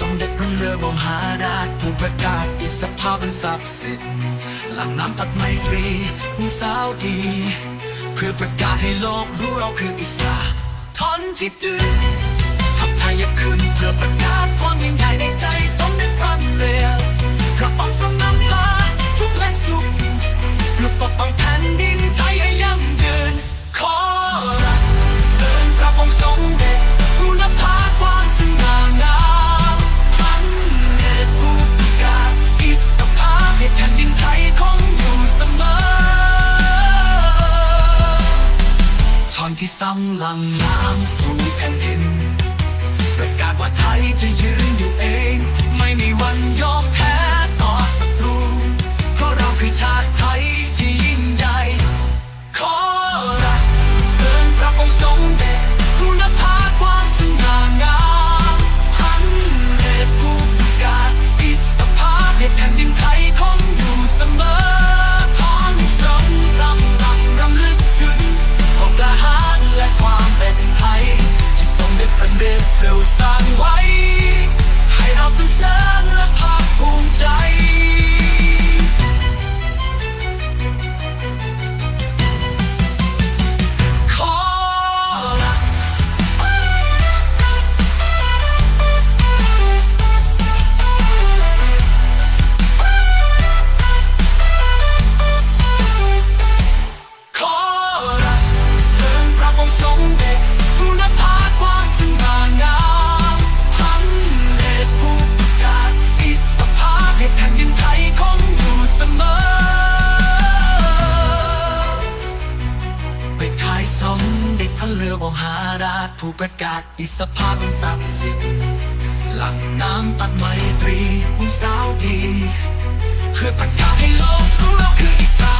สมเด็จพระเรือวงหาราชผู้ประกาศอิสรภาพเป็นศักดิ์สิทธิ์หลังน้ำตัดไมตรีผู้สาวดี เพื่อประกาศให้โลกรู้เราคืออิสระทนที่ดื้อทัพไทยจะขึ้นเพื่อประกาศความยิ่งใหญ่ในใจสมเด็จพระเรือกระป๋องสมน้ำพาทุกและสุขเพื่อปกป้องแผ่นดินไทยให้ยั่งยืนขอ สำลังน้ำสู่แผ่นดินประกาศว่าไทยจะยืนอยู่เอง ไม่มีวันยอมแพ้ต่อศัตรูเพราะเราคือชาติไทย ผู้ประกาศอิสภาพเป็นศักดิ์สิทธิ์หลังน้ำตัดไมตรีผู้สาวดีเพื่อประกาศให้โลกรู้เราคืออิสระ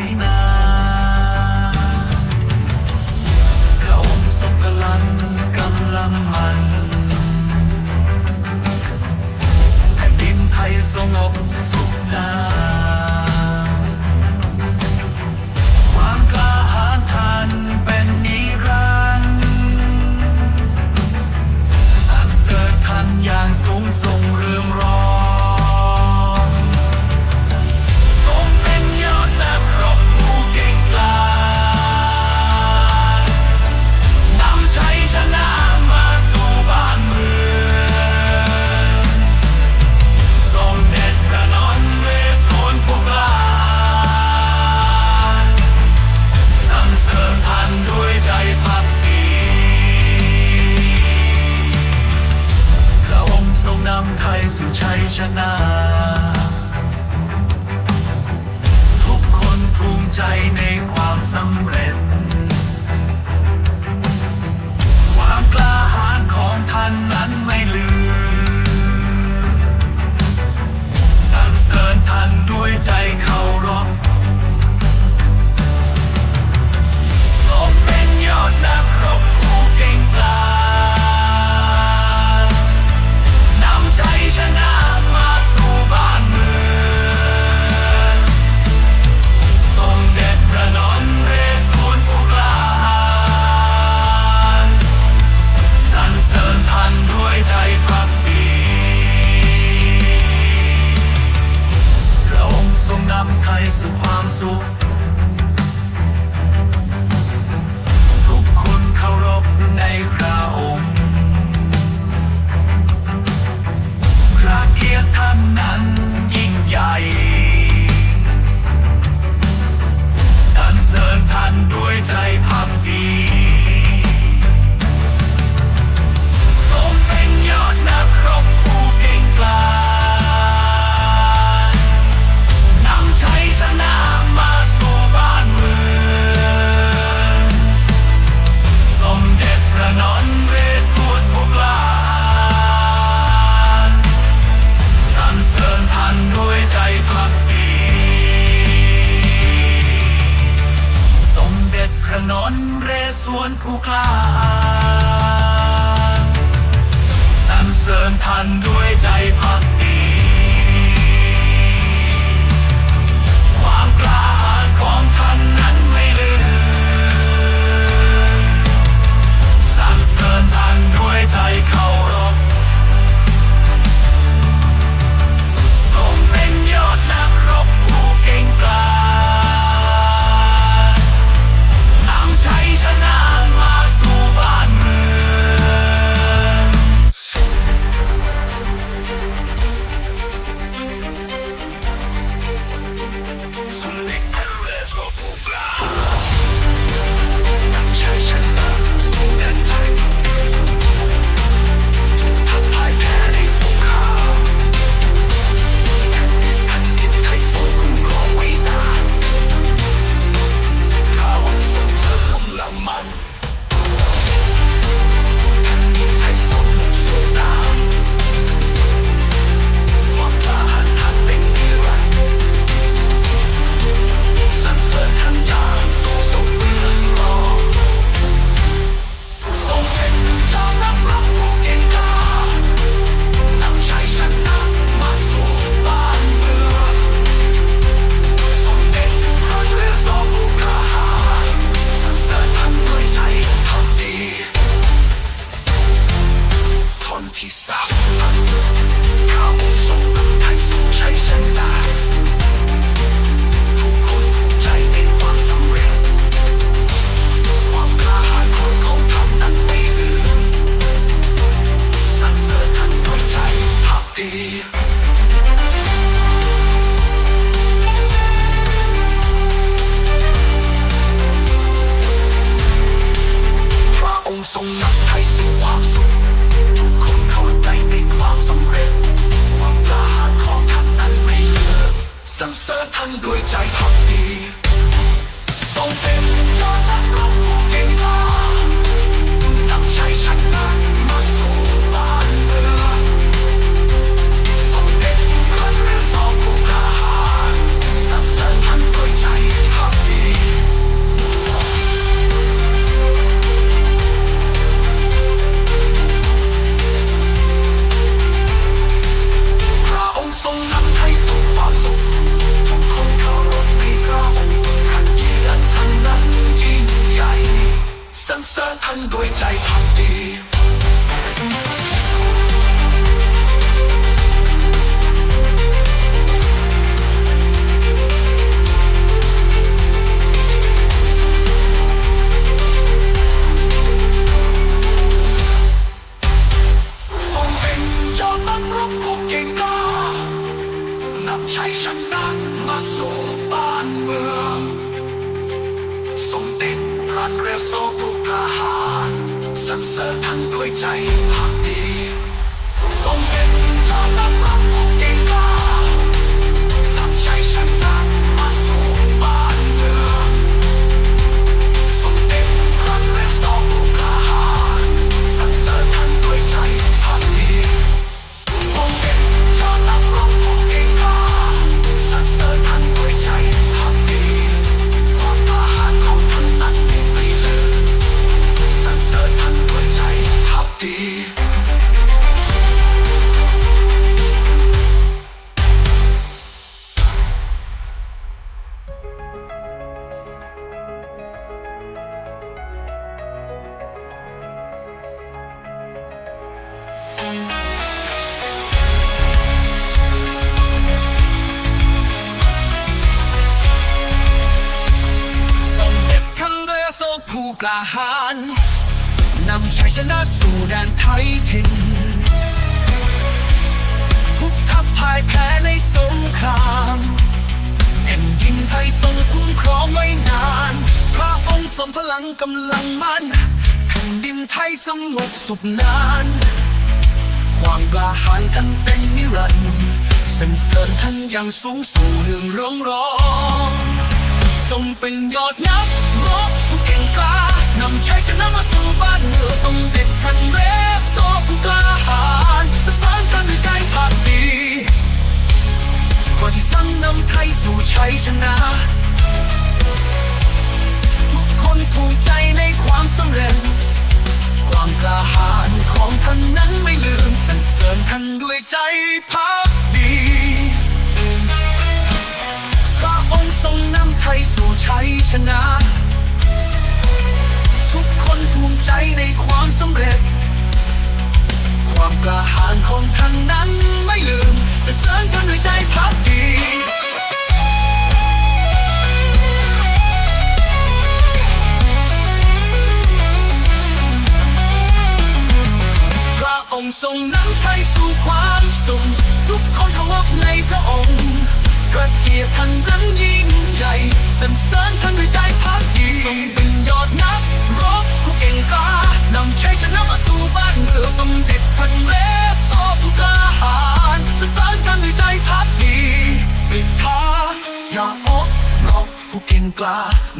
ร 贪毒 งด้วยใจ สร้างทันด้วยใจทำดี กผู้กล้าหาญนำชัยชนะสู่แดนไทยถิ่นทุกทัพพ่ายแพ้ในสงครามแผ่นดินไทยทรงคุ้มครองไว้นานพระองค์ทรงพลังกำลังมั่นแผ่นดินไทยสงบสุขนานความกล้าหาญท่านเป็นนิรันดร์สรรเสริญท่านอย่างสูงสู่เรื่องร้องร้องทรงเป็นยอดนักรบ วันนั้นไม่ลืมสรรเสริญท่านด้วยใจพักดีพระองค์ทรงนำไทยสู่ชัยชนะ ทุกคนภูมิใจในความสำเร็จ ความกล้าหาญของท่านนั้นไม่ลืมสรรเสริญท่านด้วยใจพักดี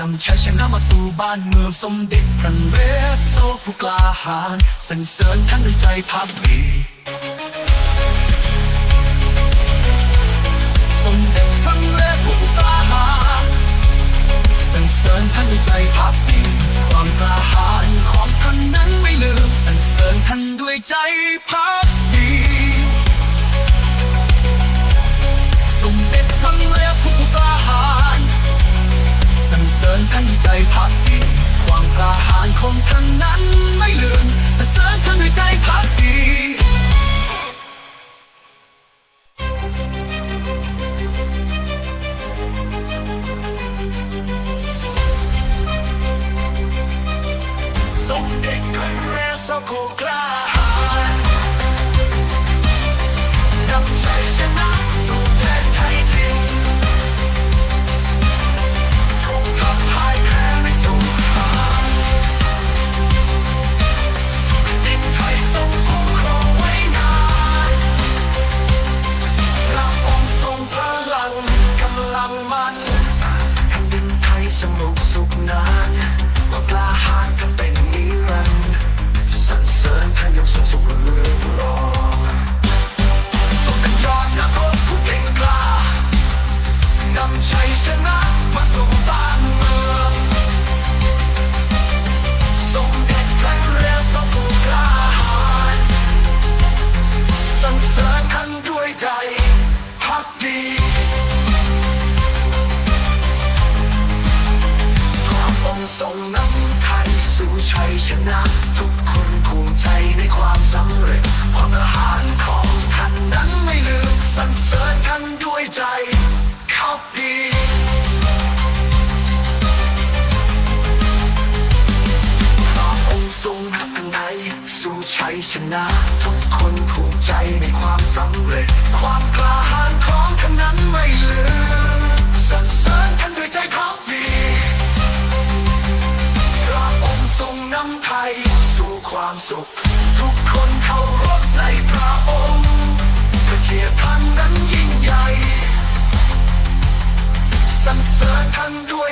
นำชัยชนะมาสู่บ้านเมืองสมเด็จพระเวสโซผู้กล้าหาญสรรเสริญท่านด้วยใจพักดีสมเด็จพระเวสผู้กล้าหาญสรรเสริญท่านด้วยใจพักดีความกล้าหาญของท่านนั้นไม่ลืมสรรเสริญท่านด้วยใจพัก som en kvinne som kokler hard. Dem tøyser meg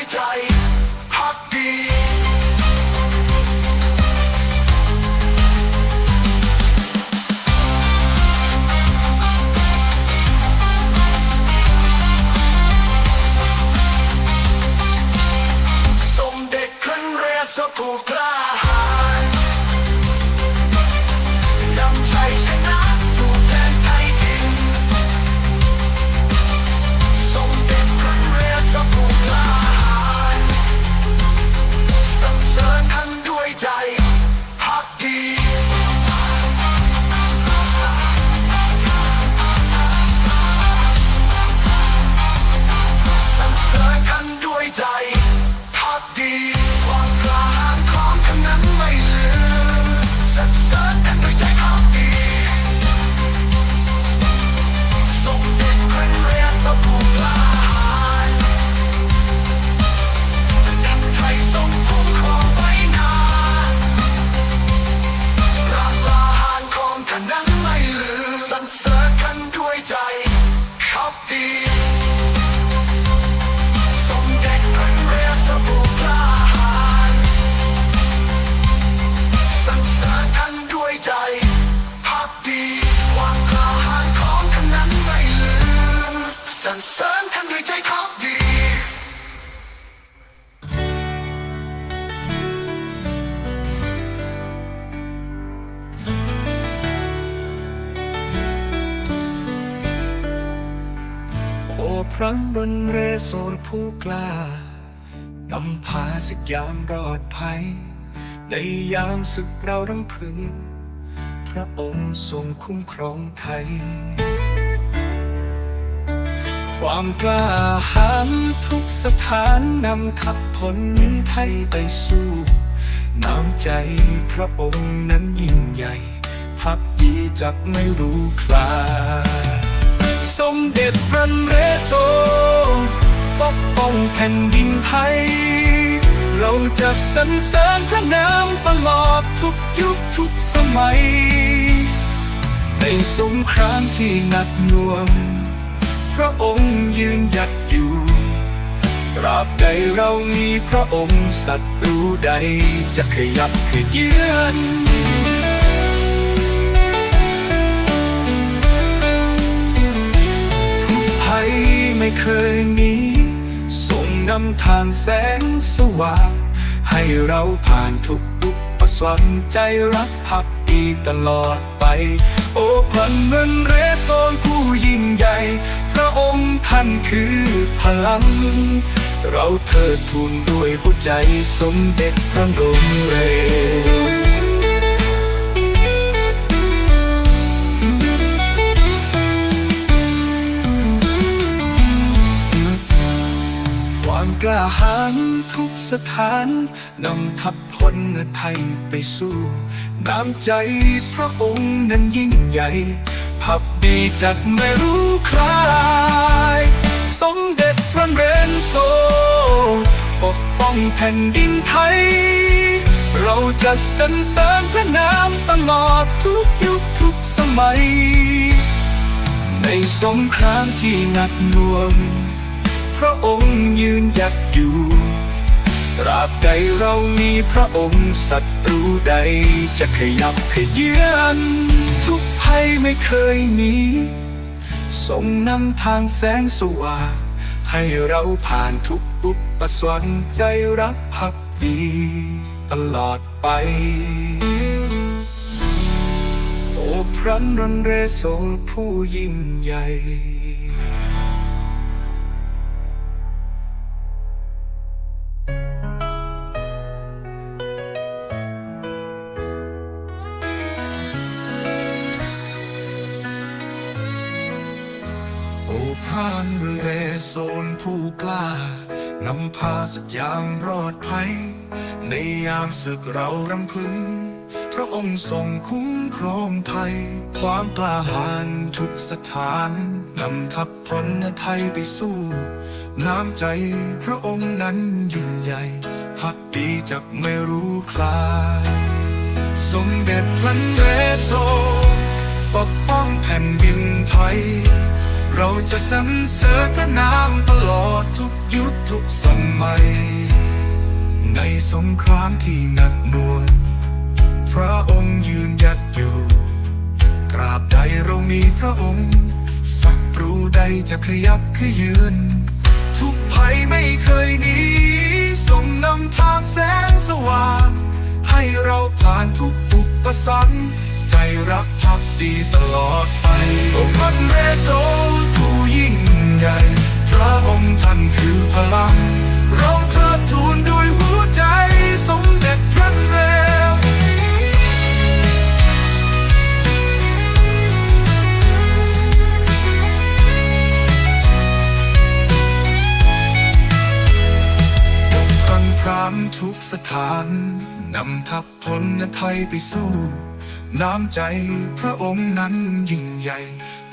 die ครั้งบนเรโซนผู้กล้านำพาสึกยามรอดภัย ในยามสึกเราลังพึง พระองค์ทรงคุ้มครองไทย ความกล้าหาญทุกสถานนำขับผลไทยไปสู้น้ำใจพระองค์นั้นยิ่งใหญ่ พักดีจักไม่รู้คลาย สมเด็จพระนเรศวรปกป้องแผ่นดินไทย เราจะสรรเสริญพระนามตลอดทุกยุคทุกสมัย ในสงครามที่หนักหน่วง พระองค์ยืนหยัดอยู่ตราบใดเรามีพระองค์ศัตรูใดจะขยับขยื่น ไม่เคยหนีส่งนำทางแสงสว่าง ให้เราผ่านทุกอุปสรรคใจรักพักดีตลอดไป โอ้พันเงินเรโซนผู้ยิ่งใหญ่ พระองค์ท่านคือพลัง เราเทิดทูนด้วยหัวใจสมเด็จพระบรมเร กล้าหาญทุกสถานนำทัพพลไทยไปสู้ น้ำใจพระองค์นั้นยิ่งใหญ่ พับดีจากไม่รู้ใคร สมเด็จพระเรนโซ ปกป้องแผ่นดินไทย เราจะสรรเสริญพระนามตลอดทุกยุคทุกสมัย ในสงครามที่หนักหน่วง พระองค์ยืนหยัดอยู่ ตราบใดเรามีพระองค์ศัตรูใดจะขยับขยื่นทุกภัยไม่เคยหนีส่งนำทางแสงสว่างให้เราผ่านทุกอุปสรรคใจรักพักดีตลอดไป โอพระนเรศผู้ยิ่งใหญ่านเรือโซนผู้กล้านำพาสักยามรอดภัย ในยามศึกเรารำพึง พระองค์ทรงคุ้มครองไทย ความกล้าหาญทุกสถานนำทัพพลไทยไปสู้ น้ำใจพระองค์นั้นยิ่งใหญ่พักดีจากไม่รู้คลาย สมเด็จพระนเรโซปกป้องแผ่นดินไทย เราจะสรรเสริญพระนามตลอดทุกยุคทุกสมัย ในสงครามที่หนักหน่วงพระองค์ยืนหยัดอยู่ตราบใดเรามีพระองค์ศัตรูใดจะขยับขยืน ทุกภัยไม่เคยหนีส่งนำทางแสงสว่าง ให้เราผ่านทุกอุปสรรค ใจรักพักดีตลอดไปโอ้พันเรโซผู้ยิ่งใหญ่ พระองค์ท่านคือพลัง เราเทิดทูนด้วยหัวใจสมเด็จพระเรวครั้งพรามทุกสถาน นำทัพพลไทยไปสู้ น้ำใจพระองค์นั้นยิ่งใหญ่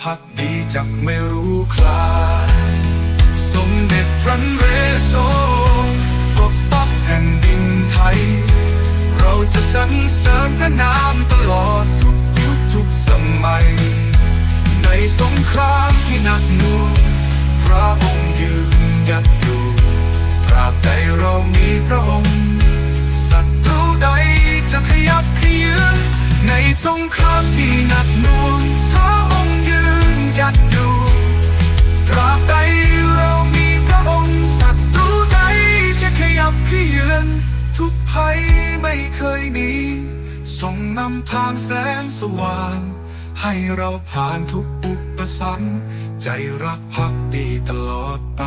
พักดีจักไม่รู้คลาย สมเด็จพระนเรโซปกปักแผ่นดินไทย เราจะสรรเสริญพระนามตลอดทุกยุคทุกสมัย ในสงครามที่หนักหน่วงพระองค์ยืนหยัดอยู่ตราบใดเรามีพระองค์ศัตรูใดจะขยับขยืน ในสงครามที่หนักหน่วงพระองค์ยืนหยัดอยู่ตราบใดเรามีพระองค์ศัตรูใดจะขยับขยืนทุกภัยไม่เคยหนีส่งนำทางแสงสว่าง ให้เราผ่านทุกอุปสรรคใจรักพักดีตลอดไป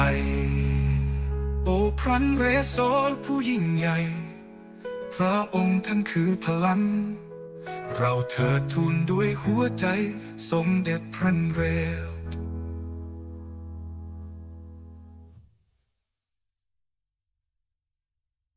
โอ้พรันเรโซผู้ยิ่งใหญ่ พระองค์ท่านคือพลัง เราเธอทูลด้วยหัวใจ สมเด็จพระนเรว